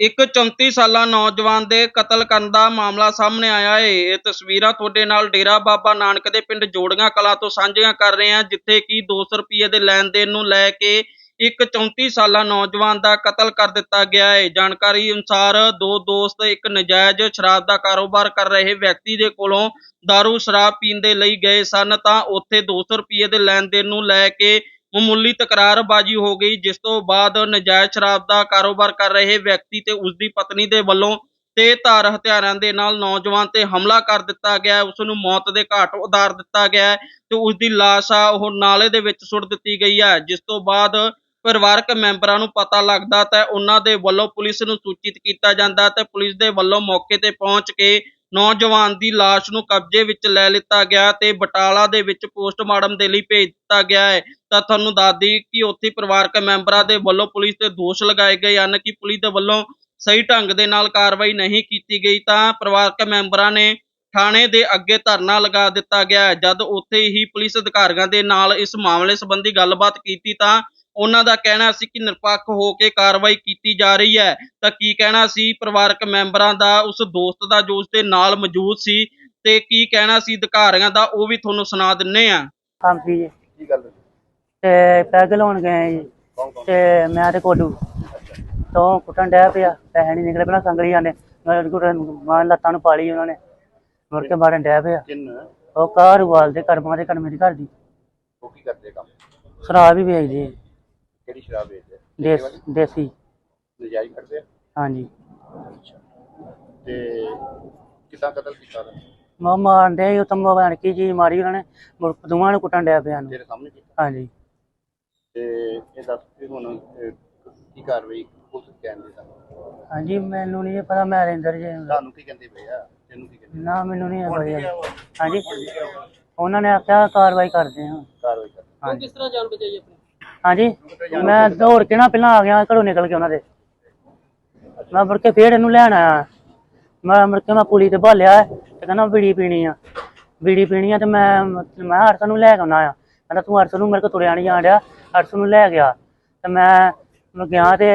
ਇੱਕ 34 ਸਾਲਾ ਨੌਜਵਾਨ ਦੇ ਕਤਲ ਕਰਨ ਦਾ ਮਾਮਲਾ ਸਾਹਮਣੇ ਆਇਆ ਹੈ ਇਹ ਤਸਵੀਰਾਂ ਤੁਹਾਡੇ ਨਾਲ ਡੇਰਾ ਬਾਬਾ ਨਾਨਕ ਦੇ ਪਿੰਡ ਜੋੜੀਆਂ ਕਲਾਂ ਤੋਂ ਸਾਂਝੀਆਂ ਕਰ ਰਹੇ ਹਾਂ, ਜਿੱਥੇ ਕਿ 200 ਰੁਪਏ ਦੇ ਲੈਣ ਦੇਣ ਨੂੰ ਲੈ ਕੇ ਇੱਕ 34 ਸਾਲਾ ਨੌਜਵਾਨ ਦਾ ਕਤਲ ਕਰ ਦਿੱਤਾ ਗਿਆ ਹੈ ਜਾਣਕਾਰੀ ਅਨੁਸਾਰ ਦੋ ਦੋਸਤ, ਇੱਕ ਨਜਾਇਜ਼ ਸ਼ਰਾਬ ਦਾ ਕਾਰੋਬਾਰ ਕਰ ਰਹੇ ਵਿਅਕਤੀ ਦੇ ਕੋਲੋਂ दारू ਸ਼ਰਾਬ ਪੀਣ ਦੇ ਲਈ ਗਏ ਸਨ, ਤਾਂ ਉੱਥੇ 200 ਰੁਪਏ ਦੇ ਲੈਣ ਦੇਣ ਨੂੰ ਲੈ ਕੇ ਮਾਮੂਲੀ ਤਕਰਾਰਬਾਜ਼ੀ ਹੋ ਗਈ, ਜਿਸ ਤੋਂ ਬਾਅਦ ਨਜਾਇਜ਼ ਸ਼ਰਾਬ ਦਾ ਕਾਰੋਬਾਰ ਕਰ ਰਹੇ ਵਿਅਕਤੀ ਤੇ ਉਸ ਦੀ ਪਤਨੀ ਦੇ ਵੱਲੋਂ ਤੇ ਧਾਰ ਹਥਿਆਰਾਂ ਦੇ ਨਾਲ ਨੌਜਵਾਨ ਤੇ ਹਮਲਾ ਕਰ ਦਿੱਤਾ ਗਿਆ ਹੈ। ਉਸ ਨੂੰ ਮੌਤ ਦੇ ਘਾਟ ਉਤਾਰ ਦਿੱਤਾ ਗਿਆ ਹੈ ਤੇ ਉਸ ਦੀ ਲਾਸ਼ ਆ, ਉਹ ਨਾਲੇ ਦੇ ਵਿੱਚ ਸੁੱਟ ਦਿੱਤੀ ਗਈ ਹੈ ਜਿਸ ਤੋਂ ਬਾਅਦ ਪਰਿਵਾਰਕ ਮੈਂਬਰਾਂ ਨੂੰ ਪਤਾ ਲੱਗਦਾ ਤਾਂ ਉਹਨਾਂ ਦੇ ਵੱਲੋਂ ਪੁਲਿਸ ਨੂੰ ਸੂਚਿਤ ਕੀਤਾ ਜਾਂਦਾ ਤੇ ਪੁਲਿਸ ਦੇ ਵੱਲੋਂ ਮੌਕੇ ਤੇ ਪਹੁੰਚ ਕੇ ਨੌਜਵਾਨ ਦੀ ਲਾਸ਼ ਨੂੰ ਕਬਜ਼ੇ ਵਿੱਚ ਲੈ ਲਿੱਤਾ ਗਿਆ ਤੇ ਬਟਾਲਾ ਦੇ ਵਿੱਚ ਪੋਸਟਮਾਰਟਮ ਦੇ ਲਈ ਭੇਜ ਦਿੱਤਾ ਗਿਆ ਹੈ ਤਾਂ ਤੁਹਾਨੂੰ ਦੱਸ ਦਈਏ ਕਿ ਉੱਥੇ ਪਰਿਵਾਰਕ ਮੈਂਬਰਾਂ ਦੇ ਵੱਲੋਂ ਪੁਲਿਸ ਤੇ ਦੋਸ਼ ਲਗਾਏ ਗਏ ਹਨ ਕਿ ਪੁਲਿਸ ਦੇ ਵੱਲੋਂ ਸਹੀ ਢੰਗ ਦੇ ਨਾਲ ਕਾਰਵਾਈ ਨਹੀਂ ਕੀਤੀ ਗਈ ਤਾਂ ਪਰਿਵਾਰਕ ਮੈਂਬਰਾਂ ਨੇ ਥਾਣੇ ਦੇ ਅੱਗੇ ਧਰਨਾ ਲਗਾ ਦਿੱਤਾ ਗਿਆ ਹੈ। ਜਦ ਉੱਥੇ ਹੀ ਪੁਲਿਸ ਅਧਿਕਾਰੀਆਂ ਦੇ ਨਾਲ ਇਸ ਮਾਮਲੇ ਸੰਬੰਧੀ ਗੱਲਬਾਤ ਕੀਤੀ ਤਾਂ ਉਹਨਾਂ ਦਾ ਕਹਿਣਾ ਸੀ ਕਿ ਨਿਰਪੱਖ ਹੋ ਕੇ ਕਾਰਵਾਈ ਕੀਤੀ ਜਾ ਰਹੀ ਹੈ। ਤਾਂ ਕੀ ਕਹਿਣਾ ਸੀ ਪਰਿਵਾਰਕ ਮੈਂਬਰਾਂ ਦਾ ਉਸ ਦੋਸਤ ਦਾ ਜੋ ਉਸ ਦੇ ਨਾਲ ਮੌਜੂਦ ਸੀ ਤੇ ਕੀ ਕਹਿਣਾ ਸੀ ਅਧਿਕਾਰੀਆਂ ਦਾ ਉਹ ਵੀ ਤੁਹਾਨੂੰ ਸੁਣਾ ਦਿੰਨੇ ਆ। ਸੀ ਜੀ। ਕੀ ਗੱਲ ਤੇ ਪੈਗ ਲਾਉਣ ਗਏ ਜੀ। ਕੌਣ ਕੌਣ? ਤੇ ਮੈਂ ਤੇ ਕੋਡੂ। ਤੋਂ ਕੁੱਟਣ ਡਿਆ ਪਿਆ ਪੈਸੇ ਨਹੀਂ ਨਿਕਲੇ ਪਹਿਲਾਂ ਸੰਗਲੀਆਂ ਨੇ ਮੈਂ ਕੁੱਟਣ ਮਾਰ ਲੱਤਾਂ ਨੂੰ ਪਾਲੀ ਉਹਨਾਂ ਨੇ। ਮੁੜ ਕੇ ਮਾਰਨ ਡਿਆ ਪਿਆ। ਕਿੰਨ? ਉਹ ਕਾਰ ਵਾਲਦੇ ਕਰਮਾਂ ਦੇ ਕਰਮੇ ਦੀ ਘਰ ਦੀ। ਉਹ ਕੀ ਕਰਦੇ ਕੰਮ? ਸ਼ਰਾਬ ਹੀ ਵੇਚਦੇ ਕਿਹੜੀ ਸ਼ਰਾਬ ਵੇਚਦੇ ਦੇਸ ਦੇਸੀ ਨਜਾਇਜ਼ ਕਰਦੇ ਆ? ਹਾਂਜੀ। ਤੇ ਕਿਦਾਂ ਕਤਲ ਕੀਤਾ ਉਹਨੇ? ਮਾ ਮਾਰਨ ਦੇ ਉਹ ਤੰਮਾ ਬਣ ਕੀ ਚੀਜ਼ ਮਾਰੀ ਉਹਨਾਂ ਨੇ ਮੁੜ ਦੋਵਾਂ ਨੂੰ ਕੁੱਟਣ ਡਿਆ ਪਿਆ ਨੂੰ ਤੇਰੇ ਸਾਹਮਣੇ ਕੀਤਾ? ਹਾਂਜੀ। ਤੇ ਇਹ ਦੱਸ ਕਿ ਹੁਣ ਅਹ, ਕੀ ਕਾਰਵਾਈ ਪੁਲਿਸ ਕਹਿੰਦੀ ਸਾਨੂੰ? ਹਾਂਜੀ ਮੈਨੂੰ ਨਹੀਂ ਪਤਾ ਮੈਂ ਰਿੰਦਰ ਜੀ ਤੁਹਾਨੂੰ ਕੀ ਕਹਿੰਦੇ ਪਏ ਆ? ਤੈਨੂੰ ਕੀ ਕਹਿੰਦੇ ਨਾ ਮੈਨੂੰ ਨਹੀਂ ਪਤਾ ਹਾਂਜੀ। ਉਹਨਾਂ ਨੇ ਆਖਿਆ ਕਾਰਵਾਈ ਕਰਦੇ ਹਾਂ। ਕਾਰਵਾਈ ਕਰ ਹਾਂਜੀ। ਤਰ੍ਹਾਂ ਜਾਨ ਬਚਾਈ ਆਪਣੀ? ਹਾਂਜੀ। ਮੈਂ ਦੌੜ ਕੇ ਨਾ ਪਹਿਲਾਂ ਆ ਗਿਆ ਘਰੋਂ ਨਿਕਲ ਕੇ ਉਹਨਾਂ ਦੇ। ਮੈਂ ਮੁੜ ਕੇ ਫੇਰ ਇਹਨੂੰ ਲੈਣ ਆਇਆ। ਮੈਂ ਮੁੜ ਕੇ ਮੈਂ ਪੁਲੀ ਤੇ ਭਾਲਿਆ ਤੇ ਕਹਿੰਦਾ ਬੀੜੀ ਪੀਣੀ ਆ। ਬੀੜੀ ਪੀਣੀ ਆ ਤੇ ਮੈਂ ਮੈਂ ਅਰਸਨ ਨੂੰ ਲੈ ਕੇ ਆਉਣਾ ਆ। ਕਹਿੰਦਾ ਤੂੰ ਅਰਸਨ ਨੂੰ ਮੇਰੇ ਕੋਲ ਤੁਰਿਆ ਨਹੀਂ ਜਾਣ ਡਿਆ। ਨੂੰ ਲੈ ਗਿਆ। ਤੇ ਮੈਂ ਮੈਂ ਗਿਆ ਤੇ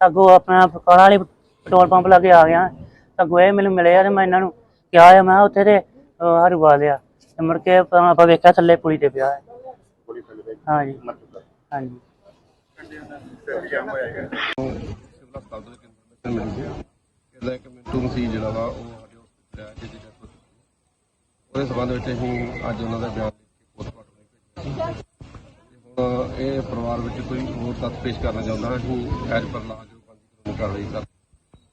ਅੱਗੋਂ ਆਪਣਾ ਕਾਲਾ ਵਾਲੀ ਪੈਟਰੋਲ ਪੰਪ ਲੱਗੇ ਆ ਗਿਆ। ਅੱਗੋਂ ਇਹ ਮੈਨੂੰ ਮਿਲੇ ਆ ਤੇ ਮੈਂ ਇਹਨਾਂ ਨੂੰ ਕਿਹਾ ਆ ਮੈਂ ਉੱਥੇ ਤੇ ਹਰੂਵਾ ਲਿਆ। ਤੇ ਮੁੜ ਕੇ ਆਪਾਂ ਵੇਖਿਆ ਥੱਲੇ ਪੁਲੀ ਤੇ ਪਿਆ ਹੈ। ਹਾਂਜੀ। ਹਾਂਜੀ। ਜਾਮ ਹੋਇਆ ਹੈਗਾ ਸਿਵਲ ਹਸਪਤਾਲ ਤੋਂ ਇੱਕ ਇਨਫੋਰਮੇਸ਼ਨ ਮਿਲੀ ਸੀ ਕਹਿੰਦਾ ਕਿ ਮਿੰਟੂ ਮਸੀਹ ਜਿਹੜਾ ਵਾ ਉਹ ਸਾਡੇ ਹਸਪਤਾਲ ਆਇਆ ਜਿਹਦੀ ਡੈਥ ਹੋ ਚੁੱਕੀ ਹੈ। ਉਹਦੇ ਸੰਬੰਧ ਵਿੱਚ ਅਸੀਂ ਅੱਜ ਉਹਨਾਂ ਦਾ ਬਿਆਨ ਲਿਖ ਕੇ ਪੋਸਟਮਾਰਟਮ ਲਈ ਭੇਜਿਆ ਸੀ। ਤੇ ਹੁਣ ਇਹ ਪਰਿਵਾਰ ਵਿੱਚ ਕੋਈ ਹੋਰ ਤੱਥ ਪੇਸ਼ ਕਰਨਾ ਚਾਹੁੰਦਾ ਅਸੀਂ ਐਜ ਪਰ ਲਾ ਜੋ ਬੰਦੀ ਕਾਨੂੰਨੀ ਕਾਰਵਾਈ ਕਰ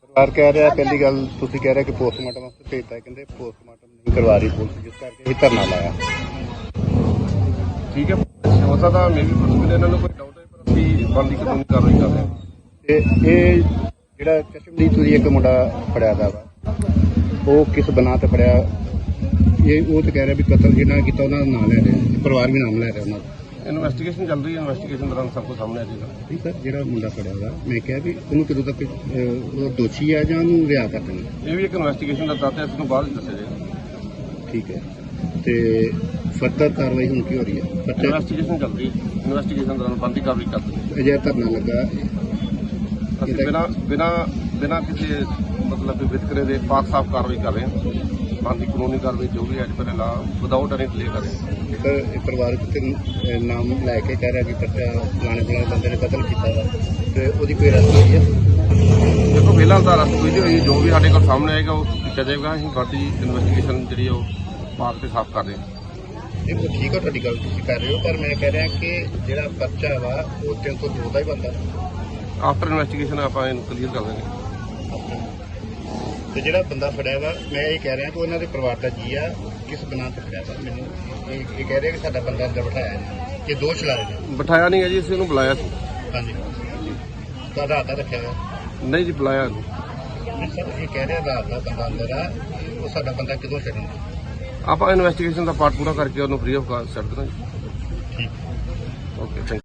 ਪਰਿਵਾਰ ਕਹਿ ਰਿਹਾ ਪਹਿਲੀ ਗੱਲ ਤੁਸੀਂ ਕਹਿ ਰਹੇ ਕਿ ਪੋਸਟਮਾਰਟਮ ਵਾਸਤੇ ਭੇਜਤਾ ਹੈ ਕਹਿੰਦੇ ਪੋਸਟਮਾਰਟਮ ਨਹੀਂ ਕਰਵਾ ਰਹੀ ਪੁਲਿਸ ਜਿਸ ਕਰਕੇ ਇਹ ਧਰਨਾ ਲਾਇਆ। ਠੀਕ ਹੈ। ਹੋ ਸਕਦਾ ਮੇਬੀ ਪੋਸੀਬਲ ਇਹਨਾਂ ਨੂੰ ਕੋਈ ਡਾਊਟ ਹੈ ਪਰ ਅਸੀਂ ਬੰਦੀ ਕਾਨੂੰਨੀ ਕਾਰਵਾਈ ਕਰ ਰਹੇ ਹਾਂ। ਤੇ ਇਹ ਜਿਹੜਾ ਕਸ਼ਮਦੀਪ ਤੁਸੀਂ ਇੱਕ ਮੁੰਡਾ ਫੜਿਆ ਦਾ ਵਾ ਉਹ ਕਿਸ ਬਣਾ ਤੇ ਫੜਿਆ? ਇਹ ਉਹ ਤਾਂ ਕਹਿ ਰਿਹਾ ਵੀ ਕਤਲ ਜਿਹਨਾਂ ਨੇ ਕੀਤਾ ਉਹਨਾਂ ਦਾ ਨਾਮ ਲੈ ਰਿਹਾ ਪਰਿਵਾਰ ਵੀ ਨਾਮ ਲੈ ਰਿਹਾ ਉਹਨਾਂ ਦਾ। ਇਨਵੈਸਟੀਗੇਸ਼ਨ ਚੱਲ ਰਹੀ ਹੈ ਇਨਵੈਸਟੀਗੇਸ਼ਨ ਦੌਰਾਨ ਸਭ ਕੁਝ ਸਾਹਮਣੇ ਆ ਜਾਏਗਾ। ਠੀਕ ਹੈ ਜਿਹੜਾ ਮੁੰਡਾ ਫੜਿਆ ਵਾ ਮੈਂ ਕਿਹਾ ਵੀ ਉਹਨੂੰ ਕਦੋਂ ਤੱਕ ਅਹ, ਉਹ ਦੋਸ਼ੀ ਹੈ ਜਾਂ ਉਹਨੂੰ ਰਿਆ ਕਰ ਦੇਣਾ ਇਹ ਵੀ ਇੱਕ ਇਨਵੈਸਟੀਗੇਸ਼ਨ ਦਾ ਤੱਤ ਹੈ ਇਸ ਨੂੰ ਬਾਅਦ ਵਿੱਚ ਦੱਸਿਆ ਜਾਏਗਾ। ਠੀਕ ਹੈ। ਤੇ ਫਰਦਰ ਕਾਰਵਾਈ ਹੁਣ ਕੀ ਹੋ ਰਹੀ ਹੈ? ਬੱਚਾ ਇਨਵੈਸਟੀਗੇਸ਼ਨ ਚੱਲ ਰਹੀ ਹੈ। ਇਨਵੈਸਟੀਗੇਸ਼ਨ ਦੌਰਾਨ ਬੰਦੀ ਕਾਰਵਾਈ ਕਰ ਦਿੰਦੇ ਅਜੇ ਧਰਨਾ ਲੱਗਾ ਅਸੀਂ ਬਿਨਾ ਬਿਨਾ ਬਿਨਾ ਕਿਸੇ ਮਤਲਬ ਵਿਤਕਰੇ ਦੇ ਪਾਕ ਸਾਫ਼ ਕਾਰਵਾਈ ਕਰ ਰਹੇ ਹਾਂ। ਬੰਦੀ ਕਾਨੂੰਨੀ ਕਾਰਵਾਈ ਜੋ ਵੀ ਅੱਜ ਪਰ ਲਾ ਵਿਦਆਊਟ ਐਨੀ ਡਿਲੇ ਕਰ ਰਹੇ ਹਾਂ। ਇੱਕ ਇਹ ਪਰਿਵਾਰ ਤੇ ਨਾਮ ਲੈ ਕੇ ਕਹਿ ਰਿਹਾ ਕਿ ਬੱਚਾ ਫਲਾਣੇ ਫਲਾਣੇ ਬੰਦੇ ਨੇ ਕਤਲ ਕੀਤਾ ਵਾ। ਤੇ ਉਹਦੀ ਕੋਈ ਰਸਮ ਹੋਈ ਹੈ। ਦੇਖੋ ਫਿਲਹਾਲ ਤਾਂ ਅਰਸਤ ਹੋਈ ਨਹੀਂ ਹੋਈ। ਜੋ ਵੀ ਸਾਡੇ ਕੋਲ ਸਾਹਮਣੇ ਆਏਗਾ ਉਹ ਕੀਤਾ ਜਾਏਗਾ। ਅਸੀਂ ਬਾਕੀ ਇਨਵੈਸਟੀਗੇਸ਼ਨ ਜਿਹੜੀ ਉਹ ਪਾਕ ਤੇ ਸਾਫ਼ ਕਰ ਰਹੇ ਹਾਂ। ਇਹ ਤਾਂ ਠੀਕ ਹੈ ਤੁਹਾਡੀ ਗੱਲ ਤੁਸੀਂ ਕਰ ਰਹੇ ਹੋ ਪਰ ਮੈਂ ਕਹਿ ਰਿਹਾ ਕਿ ਜਿਹੜਾ ਬੱਚਾ ਵਾ ਉਹ 302 ਦਾ ਹੀ ਬੰਦਾ। ਆਫਟਰ ਇਨਵੈਸਟੀਗੇਸ਼ਨ ਆਪਾਂ ਇਹਨੂੰ ਕਲੀਅਰ ਕਰ ਦਾਂਗੇ ਤੇ ਜਿਹੜਾ ਬੰਦਾ ਫੜਿਆ ਵਾ ਮੈਂ ਇਹ ਕਹਿ ਰਿਹਾ ਕਿ ਉਹਨਾਂ ਦੇ ਪਰਿਵਾਰ ਦਾ ਜੀ ਆ ਕਿਸ ਬਣਾ ਤੇ ਫੜਿਆ ਵਾ। ਮੈਨੂੰ ਇਹ ਇਹ ਕਹਿ ਰਿਹਾ ਕਿ ਸਾਡਾ ਬੰਦਾ ਅੰਦਰ ਬਿਠਾਇਆ ਨੇ। ਇਹ ਦੋਸ਼ ਲਾ ਰਹੇ ਨੇ। ਬਿਠਾਇਆ ਨਹੀਂ ਹੈ ਜੀ ਅਸੀਂ ਉਹਨੂੰ ਬੁਲਾਇਆ ਸੀ। ਹਾਂਜੀ। ਤੁਹਾਡਾ ਆਧਾਰ ਰੱਖਿਆ ਹੋਇਆ? ਨਹੀਂ ਜੀ ਬੁਲਾਇਆ ਨਹੀਂ ਨਹੀਂ ਸਰ ਇਹ ਕਹਿ ਰਿਹਾ ਆਧਾਰ ਦਾ ਬੰਦਾ ਅੰਦਰ ਆ ਉਹ ਸਾਡਾ ਬੰਦਾ ਕਿਦੋਂ ਛੱਡਣਾ? ਆਪਾਂ ਇਨਵੈਸਟੀਗੇਸ਼ਨ ਦਾ ਪਾਰਟ ਪੂਰਾ ਕਰਕੇ ਉਹਨੂੰ ਫ੍ਰੀ ਆਫ ਕਾਸਟ ਛੱਡ ਦੇਣਾ ਜੀ। ਠੀਕ। Okay thank